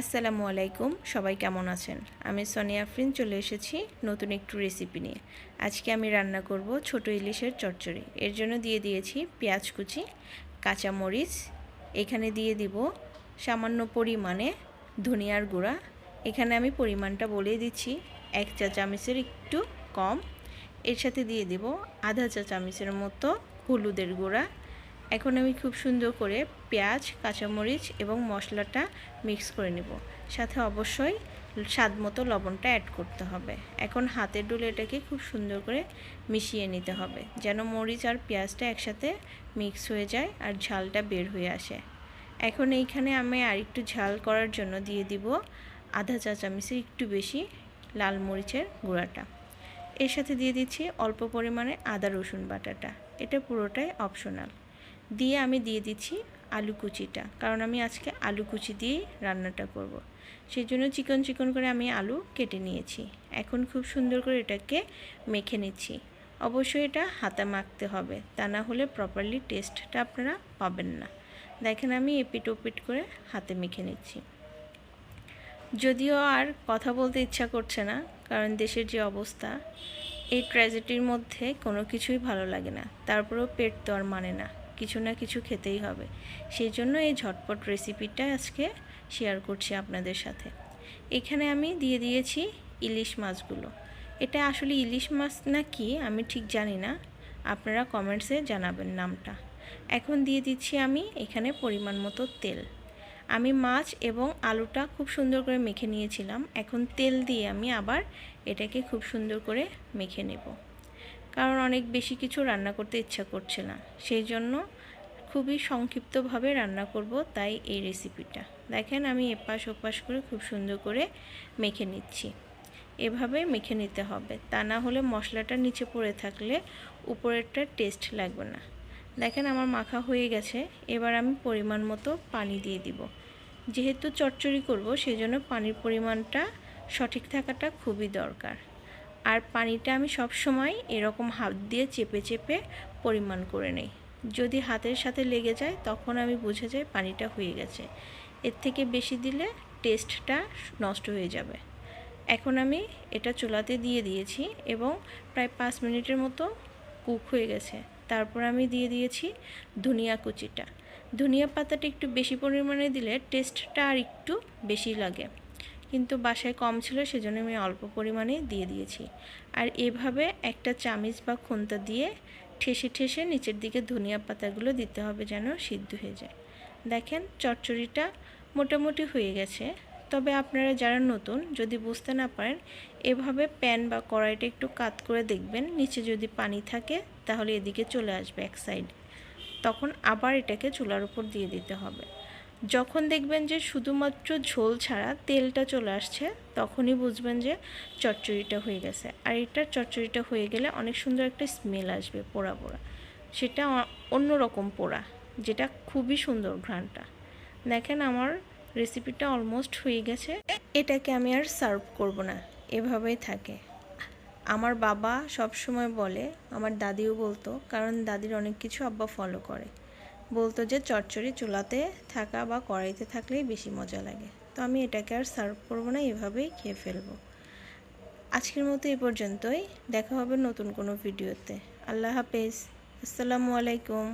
আসসালামু আলাইকুম, সবাই কেমন আছেন? আমি সোনিয়া আফরিন, চলে এসেছি নতুন একটু রেসিপি নিয়ে। আজকে আমি রান্না করব ছোট ইলিশের চচ্চড়ি। এর জন্য দিয়ে দিয়েছি পেঁয়াজ কুচি, কাঁচামরিচ, এখানে দিয়ে দিব সামান্য পরিমাণে ধনিয়ার গুঁড়া। এখানে আমি পরিমাণটা বলে দিচ্ছি, এক চা চামচের একটু কম। এর সাথে দিয়ে দিব আধা চা চামচের মতো হলুদের গুঁড়া এখন আমি খুব সুন্দর করে পেঁয়াজ, কাঁচামরিচ এবং মশলাটা মিক্স করে নেব। সাথে অবশ্যই স্বাদ মতো লবণটা অ্যাড করতে হবে। এখন হাতের ডুলে এটাকে খুব সুন্দর করে মিশিয়ে নিতে হবে, যেন মরিচ আর পেঁয়াজটা একসাথে মিক্স হয়ে যায় আর ঝালটা বের হয়ে আসে। এখন এইখানে আমি আর একটু ঝাল করার জন্য দিয়ে দিব আধা চা চামচের একটু বেশি লাল মরিচের গুঁড়াটা। এর সাথে দিয়ে দিচ্ছি অল্প পরিমাণে আদা রসুন বাটাটা। এটা পুরোটাই অপশনাল দিয়ে আমি দিয়ে দিচ্ছি আলু কুচিটা। কারণ আমি আজকে আলু কুচি দিয়েই রান্নাটা করব। সেই জন্য চিকন চিকন করে আমি আলু কেটে নিয়েছি। এখন খুব সুন্দর করে এটাকে মেখে নিচ্ছি। অবশ্যই এটা হাতে মাখতে হবে, তা না হলে প্রপারলি টেস্টটা আপনারা পাবেন না। দেখেন আমি এপিট ওপিট করে হাতে মেখে নিচ্ছি। যদিও আর কথা বলতে ইচ্ছা করছে না, কারণ দেশের যে অবস্থা, এই ট্র্যাজেডির মধ্যে কোনো কিছুই ভালো লাগে না। তারপরেও পেট তো আর মানে না। কিছু না কিছু খেতেই হবে। সেই জন্য এই ঝটপট রেসিপিটা আজকে শেয়ার করছি আপনাদের সাথে। এখানে আমি দিয়ে দিয়েছি ইলিশ মাছগুলো। এটা আসলে ইলিশ মাছ না কি, আমি ঠিক জানি না। আপনারা কমেন্টসে জানাবেন নামটা। এখন দিয়ে দিচ্ছি আমি এখানে পরিমাণ মতো তেল। আমি মাছ এবং আলুটা খুব সুন্দর করে মেখে নিয়েছিলাম। এখন তেল দিয়ে আমি আবার এটাকে খুব সুন্দর করে মেখে নেব। কারণ অনেক বেশি কিছু রান্না করতে ইচ্ছা করছে না। সেই জন্য খুবই সংক্ষিপ্তভাবে রান্না করব তাই এই রেসিপিটা দেখেন আমি এপাশ ওপাশ করে খুব সুন্দর করে মেখে নিচ্ছি। এভাবে মেখে নিতে হবে। তা না হলে মশলাটা নিচে পড়ে থাকলে উপরেরটা টেস্ট লাগবে না। দেখেন আমার মাখা হয়ে গেছে। এবার আমি পরিমাণ মতো পানি দিয়ে দিব। যেহেতু চচ্চড়ি করব, সেজন্য পানির পরিমাণটা সঠিক থাকাটা খুবই দরকার। আর পানিটা আমি সব সময় এরকম হাত দিয়ে চেপে চেপে পরিমাণ করে নেই। যদি হাতের সাথে লেগে যায়, তখন আমি বুঝে যাই পানিটা হয়ে গেছে। এর থেকে বেশি দিলে টেস্টটা নষ্ট হয়ে যাবে। এখন আমি এটা চুলাতে দিয়ে দিয়েছি এবং প্রায় পাঁচ মিনিটের মতো কুক হয়ে গেছে। তারপর আমি দিয়ে দিয়েছি ধনিয়া কুচিটা। ধনিয়া পাতাটা একটু বেশি পরিমাণে দিলে টেস্টটা আর একটু বেশি লাগে। কিন্তু বাসায় কম ছিল সেজন্য আমি অল্প পরিমাণে দিয়ে দিয়েছি। আর এভাবে একটা চামিচ বা খুন্তা দিয়ে ঠেসে ঠেসে নিচের দিকে ধনিয়া পাতাগুলো দিতে হবে যেন সিদ্ধ হয়ে যায়। দেখেন, চচ্চড়িটা মোটামুটি হয়ে গেছে। তবে আপনারা যারা নতুন, যদি বুঝতে না পারেন, এভাবে প্যান বা কড়াইটা একটু কাত করে দেখবেন। নিচে যদি পানি থাকে, তাহলে এদিকে চলে আসবে এক সাইড। তখন আবার এটাকে চুলার উপর দিয়ে দিতে হবে। যখন দেখবেন যে শুধুমাত্র ঝোল ছাড়া তেলটা চলে আসছে, তখনই বুঝবেন যে চচ্চড়িটা হয়ে গেছে। আর এটা চচ্চড়িটা হয়ে গেলে অনেক সুন্দর একটা স্মেল আসবে পোড়া পোড়া। সেটা অন্য রকম পোড়া, যেটা খুবই সুন্দর ঘ্রাণটা। দেখেন আমার রেসিপিটা অলমোস্ট হয়ে গেছে। এটাকে আমি আর সার্ভ করব না, এভাবেই থাকে। আমার বাবা সব সময় বলে, আমার দাদিও বলতো, কারণ দাদির অনেক কিছু আব্বা ফলো করে। বলতো যে চচ্চড়ি চুলাতে থাকা বা কড়াইতে থাকলেই বেশি মজা লাগে। তো আমি এটাকে আর সার্ভ করব না, এভাবেই খেয়ে ফেলব। আজকের মতো এ পর্যন্তই। দেখা হবে নতুন কোনো ভিডিওতে। আল্লাহ হাফেজ। আসসালামু আলাইকুম।